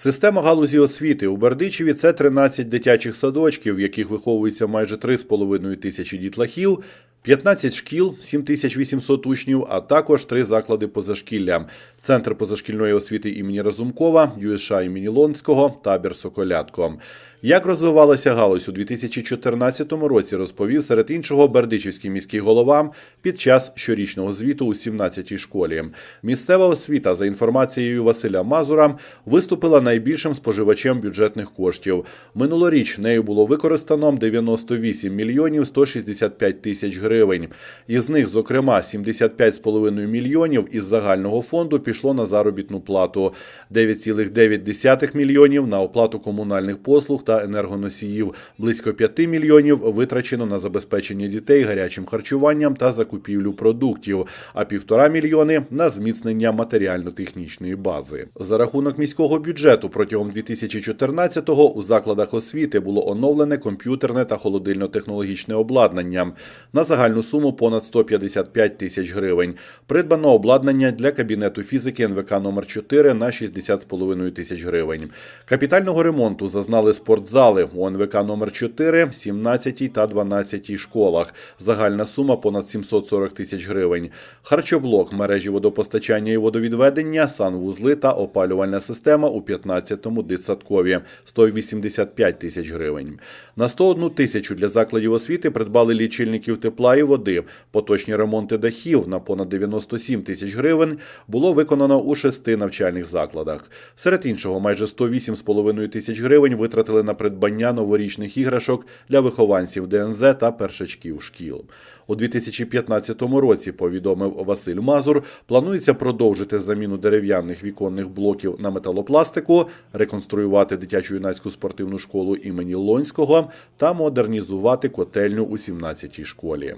Система галузі освіти. У Бердичеві це 13 дитячих садочків, в яких виховується майже 3,5 тисячі дітлахів, 15 шкіл, 7800 учнів, а також три заклади позашкілля: Центр позашкільної освіти імені Разумкова, ЮСШ імені Лонського, табір Соколятко. Як розвивалася галузь у 2014 році, розповів серед іншого Бердичівський міський голова під час щорічного звіту у 17-й школі. Місцева освіта, за інформацією Василя Мазура, виступила найбільшим споживачем бюджетних коштів. Минулоріч нею було використано 98 мільйонів 165 тисяч гривень. Із них, зокрема, 75,5 мільйонів із загального фонду пішло на заробітну плату, 9,9 мільйонів на оплату комунальних послуг та енергоносіїв, близько 5 мільйонів витрачено на забезпечення дітей гарячим харчуванням та закупівлю продуктів, а півтора мільйони на зміцнення матеріально-технічної бази. За рахунок міського бюджету протягом 2014-го у закладах освіти було оновлене комп'ютерне та холодильно-технологічне обладнання. На загальну суму понад 155 тисяч гривень. Придбано обладнання для кабінету фізики НВК номер 4 на 60,5 тисяч гривень. Капітального ремонту зазнали спортзали у НВК номер 4, 17 та 12 школах. Загальна сума понад 740 тисяч гривень. Харчоблок, мережі водопостачання і водовідведення, санвузли та опалювальна система у 15-му дитсадкові 185 тисяч гривень. На 101 тисячу для закладів освіти придбали лічильників тепла і води. Поточні ремонти дахів на понад 97 тисяч гривень було виконано у шести навчальних закладах. Серед іншого, майже 108,5 тисяч гривень витратили на придбання новорічних іграшок для вихованців ДНЗ та першачків шкіл. У 2015 році, повідомив Василь Мазур, планується продовжити заміну дерев'яних віконних блоків на металопластику, реконструювати дитячу юнацьку спортивну школу імені Лонського та модернізувати котельню у 17-й школі.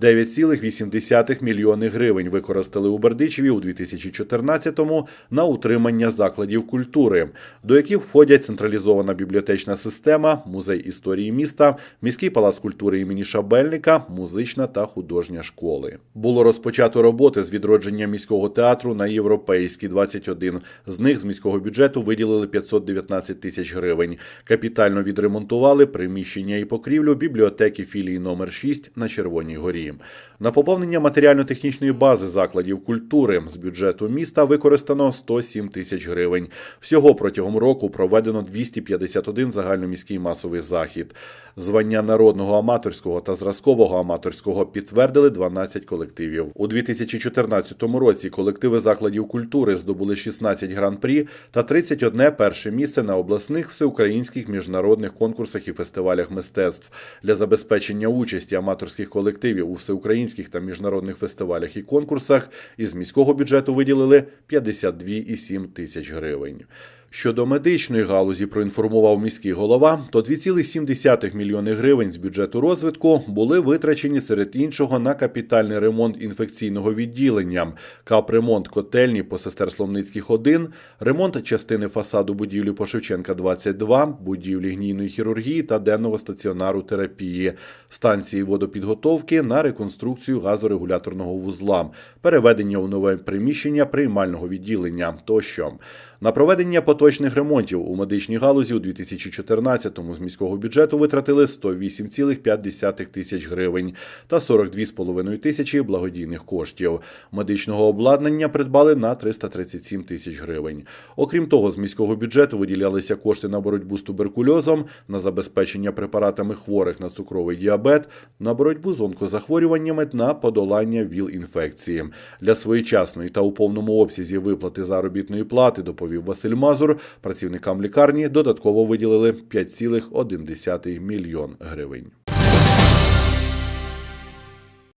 9,8 мільйони гривень використали у Бердичеві у 2014-му на утримання закладів культури, до яких входять централізована бібліотечна система, музей історії міста, міський палац культури імені Шабельника, музична та художня школи. Було розпочато роботи з відродження міського театру на європейській 21. З них з міського бюджету виділили 519 тисяч гривень. Капітально відремонтували приміщення і покрівлю бібліотеки філії номер 6 на Червоній горі. На поповнення матеріально-технічної бази закладів культури з бюджету міста використано 107 тисяч гривень. Всього протягом року проведено 251 загальноміський масовий захід. Звання народного аматорського та зразкового аматорського підтвердили 12 колективів. У 2014 році колективи закладів культури здобули 16 гран-прі та 31 перше місце на обласних всеукраїнських міжнародних конкурсах і фестивалях мистецтв для забезпечення участі аматорських колективів у всеукраїнських та міжнародних фестивалях і конкурсах із міського бюджету виділили 52,7 тисяч гривень. Щодо медичної галузі проінформував міський голова, то 2,7 мільйони гривень з бюджету розвитку були витрачені серед іншого на капітальний ремонт інфекційного відділення, капремонт котельні по сестер Сломницьких 1, ремонт частини фасаду будівлі по Шевченка 22, будівлі гнійної хірургії та денного стаціонару терапії, станції водопідготовки на реконструкцію газорегуляторного вузла, переведення у нове приміщення приймального відділення тощо. На проведення поточних ремонтів у медичній галузі у 2014-му з міського бюджету витратили 108,5 тисяч гривень та 42,5 тисячі благодійних коштів. Медичного обладнання придбали на 337 тисяч гривень. Окрім того, з міського бюджету виділялися кошти на боротьбу з туберкульозом, на забезпечення препаратами хворих на цукровий діабет, на боротьбу з онкозахворюваннями на подолання ВІЛ-інфекції. Для своєчасної та у повному обсязі виплати заробітної плати доповів Василь Мазур. Працівникам лікарні додатково виділили 5,1 мільйон гривень.